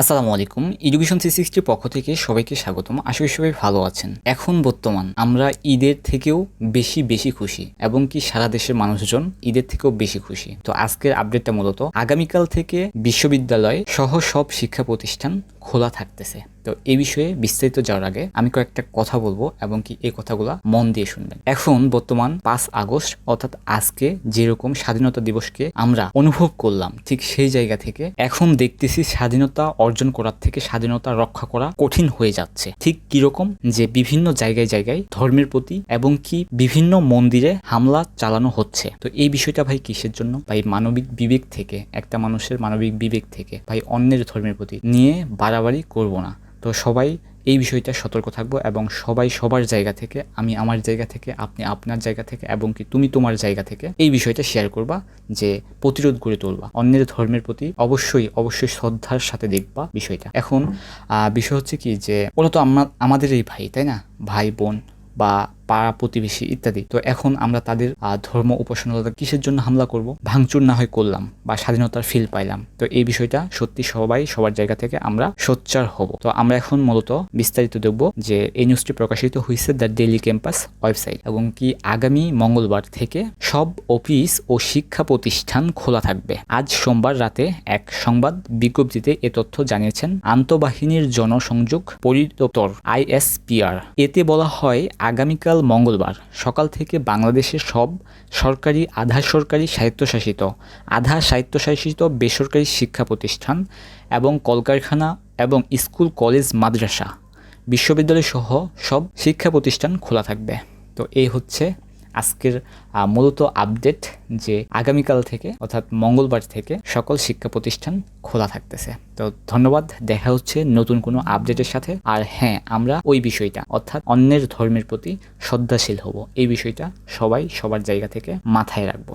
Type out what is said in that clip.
আসসালামু আলাইকুম। Education three সিক্সটির পক্ষ থেকে সবাইকে স্বাগতম। আশা করি সবাই ভালো আছেন। এখন বর্তমান আমরা ঈদের থেকেও বেশি বেশি খুশি এবং কি সারা দেশের মানুষজন ঈদের থেকেও বেশি খুশি। তো আজকের আপডেটটা মূলত আগামীকাল থেকে বিশ্ববিদ্যালয় সহ সব শিক্ষা প্রতিষ্ঠান খোলা থাকতেছে। তো এই বিষয়ে বিস্তারিত যাওয়ার আগে আমি কয়েকটা কথা বলব এবং কি এই কথাগুলো মন দিয়ে শুনবেন। এখন বর্তমান পাঁচ আগস্ট, অর্থাৎ আজকে যেরকম স্বাধীনতা দিবসকে আমরা অনুভব করলাম, ঠিক সেই জায়গা থেকে এখন দেখতেছি স্বাধীনতা অর্জন করার থেকে স্বাধীনতা রক্ষা করা কঠিন হয়ে যাচ্ছে। ঠিক কীরকম যে বিভিন্ন জায়গায় জায়গায় ধর্মের প্রতি এবং কি বিভিন্ন মন্দিরে হামলা চালানো হচ্ছে। তো এই বিষয়টা ভাই কিসের জন্য? ভাই মানবিক বিবেক থেকে, একটা মানুষের মানবিক বিবেক থেকে, ভাই অন্যের ধর্মের প্রতি নিয়ে বাড়াবাড়ি করব না। তো সবাই এই বিষয়টা সতর্ক থাকব এবং সবাই সবার জায়গা থেকে, আমি আমার জায়গা থেকে, আপনি আপনার জায়গা থেকে এবং কি তুমি তোমার জায়গা থেকে এই বিষয়টা শেয়ার করবা যে প্রতিরোধ গড়ে তুলবা। অন্যের ধর্মের প্রতি অবশ্যই অবশ্যই শ্রদ্ধার সাথে দেখবা বিষয়টা। এখন বিষয় হচ্ছে কি যে ওরা তো আমরা আমাদের এই ভাই, তাই না? ভাই, বোন বা পাড়া প্রতিবেশী ইত্যাদি। তো এখন আমরা তাদের ধর্ম উপাসনতা কিসের জন্য হামলা করব? ভাঙচুর না হয় করলাম বা স্বাধীনতার ফিল পাইলাম। তো এই বিষয়টা সত্যি সবাই, সবার জায়গা থেকে আমরা সোচ্চার হব। তো আমরা এখন মূলত বিস্তারিত দেখব যে এই নিউজটি প্রকাশিত হয়েছে দ্য ডেইলি ক্যাম্পাস ওয়েবসাইট এবং কি আগামী মঙ্গলবার থেকে সব অফিস ও শিক্ষা প্রতিষ্ঠান খোলা থাকবে। আজ সোমবার রাতে এক সংবাদ বিজ্ঞপ্তিতে এ তথ্য জানিয়েছেন আন্তঃবাহিনীর জনসংযোগ পরিদপ্তর আইএসপিআর এতে বলা হয়, আগামীকাল মঙ্গলবার। সকাল থেকে বাংলাদেশের সব সরকারি আধা সরকারি স্বায়ত্তশাসিত আধা স্বায়ত্তশাসিত বেসরকারি শিক্ষা প্রতিষ্ঠান এবং কলকারখানা এবং স্কুল, কলেজ, মাদ্রাসা, বিশ্ববিদ্যালয়সহ সব শিক্ষা প্রতিষ্ঠান খোলা থাকবে। তো এই হচ্ছে আজকের মূলত আপডেট যে আগামীকাল থেকে, অর্থাৎ মঙ্গলবার থেকে সকল শিক্ষা প্রতিষ্ঠান খোলা থাকতেছে। তো ধন্যবাদ, দেখা হচ্ছে নতুন কোনো আপডেটের সাথে। আর হ্যাঁ আমরা ওই বিষয়টা, অর্থাৎ অন্যের ধর্মের প্রতি শ্রদ্ধাশীল হব। এই বিষয়টা সবাই সবার জায়গা থেকে মাথায় রাখব।